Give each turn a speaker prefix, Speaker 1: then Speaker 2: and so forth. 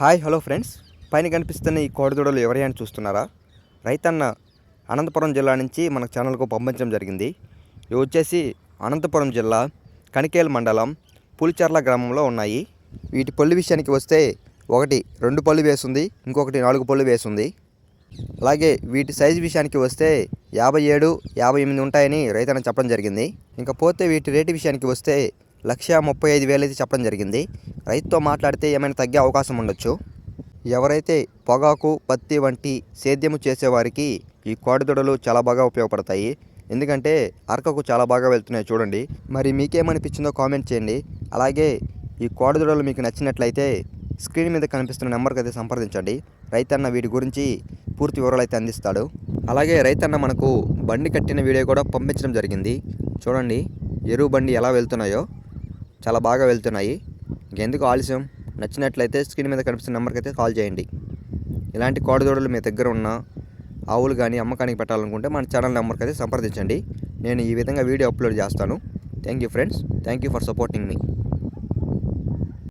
Speaker 1: Hi hello friends. పైన కనిపిస్తున్న ఈ కోడిదూడలు ఎవరి అని చూస్తున్నారా? రైతన్న అనంతపురం జిల్లా నుంచి మన ఛానల్కు పంపించడం జరిగింది. ఇవి వచ్చేసి అనంతపురం జిల్లా కణికేల్ మండలం పులిచెర్ల గ్రామంలో ఉన్నాయి. వీటి పళ్ళు విషయానికి వస్తే ఒకటి రెండు పళ్ళు వేసింది ఇంకొకటి నాలుగు పళ్ళు వేసింది. అలాగే వీటి సైజు విషయానికి వస్తే యాభై ఏడు యాభై ఎనిమిది ఉంటాయని రైతన్న చెప్పడం జరిగింది. ఇంకా పోతే వీటి రేటు విషయానికి వస్తే లక్ష ముప్పై ఐదు వేలు అయితే చెప్పడం జరిగింది. రైతుతో మాట్లాడితే ఏమైనా తగ్గే అవకాశం ఉండొచ్చు. ఎవరైతే పొగాకు పత్తి వంటి సేద్యము చేసేవారికి ఈ కోడిదొడలు చాలా బాగా ఉపయోగపడతాయి. ఎందుకంటే అరకకు చాలా బాగా వెళ్తున్నాయి చూడండి. మరి మీకేమనిపించిందో కామెంట్ చేయండి. అలాగే ఈ కోడిదొడలు మీకు నచ్చినట్లయితే స్క్రీన్ మీద కనిపిస్తున్న నెంబర్కి అయితే సంప్రదించండి. రైతన్న వీటి గురించి పూర్తి వివరాలు అయితే అందిస్తాడు. అలాగే రైతన్న మనకు బండి కట్టిన వీడియో కూడా పంపించడం జరిగింది. చూడండి ఎరువు బండి ఎలా వెళ్తున్నాయో. చాలా బాగా వెళ్తున్నాయి. ఇంకెందుకు ఆలస్యం? నచ్చినట్లయితే స్క్రీన్ మీద కనిపిస్తున్న నెంబర్కి అయితే కాల్ చేయండి. ఇలాంటి కోడదోడలు మీ దగ్గర ఉన్న ఆవులు కానీ అమ్మకానికి పెట్టాలనుకుంటే మన ఛానల్ నెంబర్కి అయితే సంప్రదించండి. నేను ఈ విధంగా వీడియో అప్లోడ్ చేస్తాను. Thank you friends. Thank you for supporting me.